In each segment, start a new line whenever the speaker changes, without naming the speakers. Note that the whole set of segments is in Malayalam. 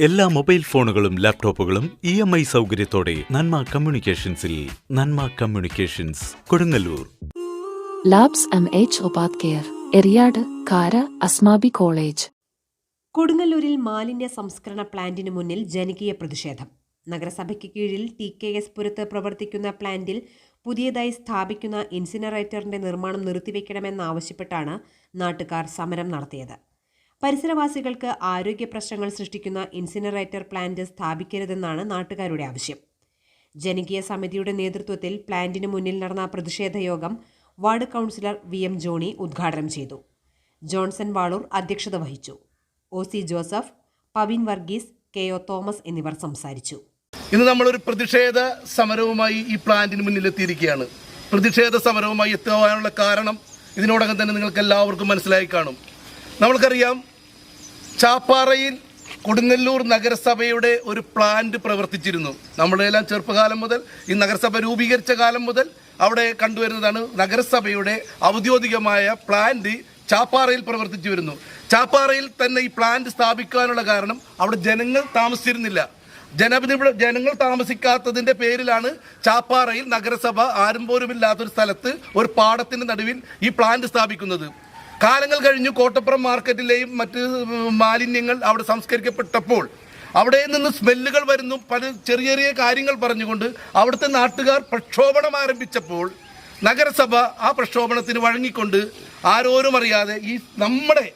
എല്ലാ മൊബൈൽ ഫോണുകളും ലാപ്ടോപ്പുകളും ഇ എം ഐ സൗകര്യത്തോടെ Nanma കമ്മ്യൂണിക്കേഷൻസിൽ Nanma communications Kodungallur.
Labs M H ഉപാധ്യർ care Eriyad കാര അസ്മാബി കോളേജ്.
കൊടുങ്ങല്ലൂരിൽ മാലിന്യ സംസ്കരണ പ്ലാന്റിന് മുന്നിൽ ജനകീയ പ്രതിഷേധം. നഗരസഭയ്ക്ക് കീഴിൽ ടി കെ എസ് പുരത്ത് പ്രവർത്തിക്കുന്ന പ്ലാന്റിൽ പുതിയതായി സ്ഥാപിക്കുന്ന ഇൻസിനറേറ്ററിന്റെ നിർമ്മാണം നിർത്തിവെക്കണമെന്നാവശ്യപ്പെട്ടാണ് നാട്ടുകാർ സമരം നടത്തിയത്. പരിസരവാസികൾക്ക് ആരോഗ്യ പ്രശ്നങ്ങൾ സൃഷ്ടിക്കുന്ന ഇൻസിനറേറ്റർ പ്ലാന്റ് സ്ഥാപിക്കരുതെന്നാണ് നാട്ടുകാരുടെ ആവശ്യം. ജനകീയ സമിതിയുടെ നേതൃത്വത്തിൽ പ്ലാന്റിന് മുന്നിൽ നടന്ന പ്രതിഷേധ യോഗം ward councillor V M Johnny ഉദ്ഘാടനം ചെയ്തു. ജോൺസൺ വാളൂർ അധ്യക്ഷത വഹിച്ചു. O C Joseph Pavin Varghese K O Thomas എന്നിവർ സംസാരിച്ചു.
ഇന്ന് നമ്മളൊരു പ്രതിഷേധ സമരവുമായി ഈ പ്ലാന്റിന് മുന്നിലെത്തിയിരിക്കുകയാണ്. പ്രതിഷേധ സമരവുമായി എത്തുവാനുള്ള കാരണം ഇതിനോടകം തന്നെ നിങ്ങൾക്ക് എല്ലാവർക്കും മനസ്സിലായി കാണും. നമ്മൾക്കറിയാം ചാപ്പാറയിൽ കൊടുങ്ങല്ലൂർ നഗരസഭയുടെ ഒരു പ്ലാന്റ് പ്രവർത്തിച്ചിരുന്നു. നമ്മളെല്ലാം ചെറുപ്പകാലം മുതൽ ഈ നഗരസഭ രൂപീകരിച്ച കാലം മുതൽ അവിടെ കണ്ടുവരുന്നതാണ് നഗരസഭയുടെ ഔദ്യോഗികമായ പ്ലാന്റ് ചാപ്പാറയിൽ പ്രവർത്തിച്ചു വരുന്നു ചാപ്പാറയിൽ തന്നെ ഈ പ്ലാന്റ് സ്ഥാപിക്കാനുള്ള കാരണം അവിടെ ജനങ്ങൾ താമസിച്ചിരുന്നില്ല. ജനപിനിവിടെ ജനങ്ങൾ താമസിക്കാത്തതിന്റെ പേരിലാണ് ചാപ്പാറയിൽ നഗരസഭ ആരും പോലുമില്ലാത്തൊരു സ്ഥലത്ത് ഒരു പാടത്തിന്റെ നടുവിൽ ഈ പ്ലാന്റ് സ്ഥാപിക്കുന്നത്. കാലങ്ങൾ കഴിഞ്ഞു കോട്ടപ്പുറം മാർക്കറ്റിലെയും മറ്റ് മാലിന്യങ്ങൾ അവിടെ സംസ്കരിക്കപ്പെട്ടപ്പോൾ അവിടെ നിന്ന് സ്മെല്ലുകൾ വരുന്നു. പല ചെറിയ ചെറിയ കാര്യങ്ങൾ പറഞ്ഞുകൊണ്ട് അവിടുത്തെ നാട്ടുകാർ പ്രക്ഷോഭണം ആരംഭിച്ചപ്പോൾ നഗരസഭ ആ പ്രക്ഷോഭണത്തിന് വഴങ്ങിക്കൊണ്ട് ആരോരും അറിയാതെ ഈ നമ്മുടെ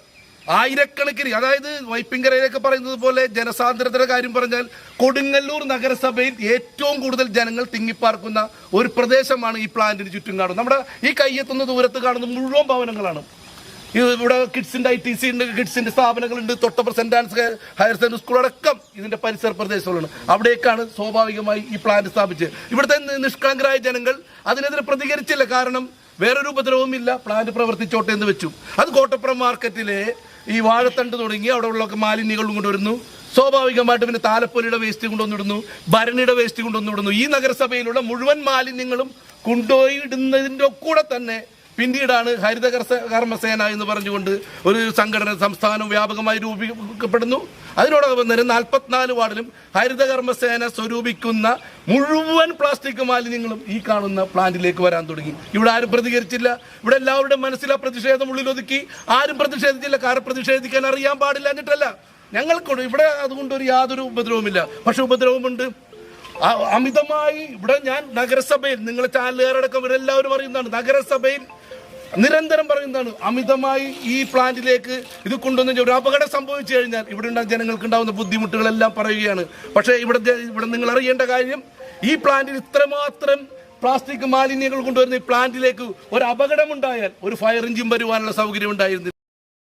ആയിരക്കണക്കിന് അതായത് വൈപ്പിങ്കരയിലൊക്കെ പറയുന്നത് പോലെ ജനസാന്ദ്രതയുടെ കാര്യം പറഞ്ഞാൽ കൊടുങ്ങല്ലൂർ നഗരസഭയിൽ ഏറ്റവും കൂടുതൽ ജനങ്ങൾ തിങ്ങിപ്പാർക്കുന്ന ഒരു പ്രദേശമാണ് ഈ പ്ലാന്റിന് ചുറ്റും കാണുന്നത്. നമ്മുടെ ഈ കയ്യെത്തുന്ന ദൂരത്ത് കാണുന്ന മുഴുവൻ ഭവനങ്ങളാണ്. ഇവിടെ കിഡ്സിന്റെ ഐ ടി സി ഉണ്ട് കിഡ്സിന്റെ സ്ഥാപനങ്ങളുണ്ട് തൊട്ടപ്പുറം Saint Ann's higher secondary school അടക്കം ഇതിന്റെ പരിസര പ്രദേശങ്ങളാണ് അവിടേക്കാണ് സ്വാഭാവികമായി ഈ പ്ലാന്റ് സ്ഥാപിച്ചത്. ഇവിടുത്തെ നിഷ്കളങ്കരായ ജനങ്ങൾ അതിനെതിരെ പ്രതികരിച്ചില്ല. കാരണം വേറൊരു ഉപദ്രവവും ഇല്ല. പ്ലാന്റ് പ്രവർത്തിച്ചോട്ടെ എന്ന് വെച്ചു. അത് കോട്ടപ്പുറം മാർക്കറ്റിലെ ഈ വാഴത്തണ്ട് തുടങ്ങി അവിടെ ഉള്ള മാലിന്യങ്ങളും കൊണ്ടുവരുന്നു. സ്വാഭാവികമായിട്ട് പിന്നെ താലപ്പൊലിയുടെ വേസ്റ്റ് കൊണ്ടുവന്നിടുന്നു. ഭരണിയുടെ വേസ്റ്റ് കൊണ്ടുവന്നിടുന്നു. ഈ നഗരസഭയിലുള്ള മുഴുവൻ മാലിന്യങ്ങളും കൊണ്ടുപോയി ഇടുന്നതിന്റെ കൂടെ തന്നെ പിന്നീടാണ് ഹരിത കർമ്മസേന എന്ന് പറഞ്ഞുകൊണ്ട് ഒരു സംഘടന സംസ്ഥാനം വ്യാപകമായി രൂപീകരിക്കപ്പെടുന്നു. അതിനോടൊപ്പം തന്നെ നാൽപ്പത്തിനാല് വാർഡിലും ഹരിത കർമ്മസേന സ്വരൂപിക്കുന്ന മുഴുവൻ പ്ലാസ്റ്റിക് മാലിന്യങ്ങളും ഈ കാണുന്ന പ്ലാന്റിലേക്ക് വരാൻ തുടങ്ങി. ഇവിടെ ആരും പ്രതികരിച്ചില്ല. ഇവിടെ എല്ലാവരുടെയും മനസ്സിൽ ആ പ്രതിഷേധം ഉള്ളിലൊതുക്കി. ആരും പ്രതിഷേധിച്ചില്ല. കാരണം പ്രതിഷേധിക്കാൻ അറിയാൻ പാടില്ല എന്നിട്ടല്ല. ഞങ്ങൾക്കുണ്ട് ഇവിടെ അതുകൊണ്ട് ഒരു യാതൊരു ഉപദ്രവമില്ല പക്ഷെ ഉപദ്രവമുണ്ട്. അമിതമായി ഇവിടെ ഞാൻ നഗരസഭയിൽ നിങ്ങളെ ചാനലുകാരടക്കം ഇവരെല്ലാവരും അറിയുന്നതാണ്. നഗരസഭയിൽ നിരന്തരം പറയുന്നതാണ് അമിതമായി ഈ പ്ലാന്റിലേക്ക് ഇത് കൊണ്ടുവന്ന ഒരു അപകടം സംഭവിച്ചു കഴിഞ്ഞാൽ ഇവിടെ ഉണ്ടാകുന്ന ജനങ്ങൾക്ക് ഉണ്ടാകുന്ന ബുദ്ധിമുട്ടുകളെല്ലാം പറയുകയാണ്. പക്ഷേ ഇവിടെ ഇവിടെ നിങ്ങൾ അറിയേണ്ട കാര്യം ഈ പ്ലാന്റിൽ ഇത്രമാത്രം പ്ലാസ്റ്റിക് മാലിന്യങ്ങൾ കൊണ്ടുവരുന്ന ഈ പ്ലാന്റിലേക്ക് ഒരു അപകടമുണ്ടായാൽ ഒരു ഫയർ എഞ്ചിൻ വരുവാനുള്ള സൗകര്യം ഉണ്ടായിരുന്നില്ല.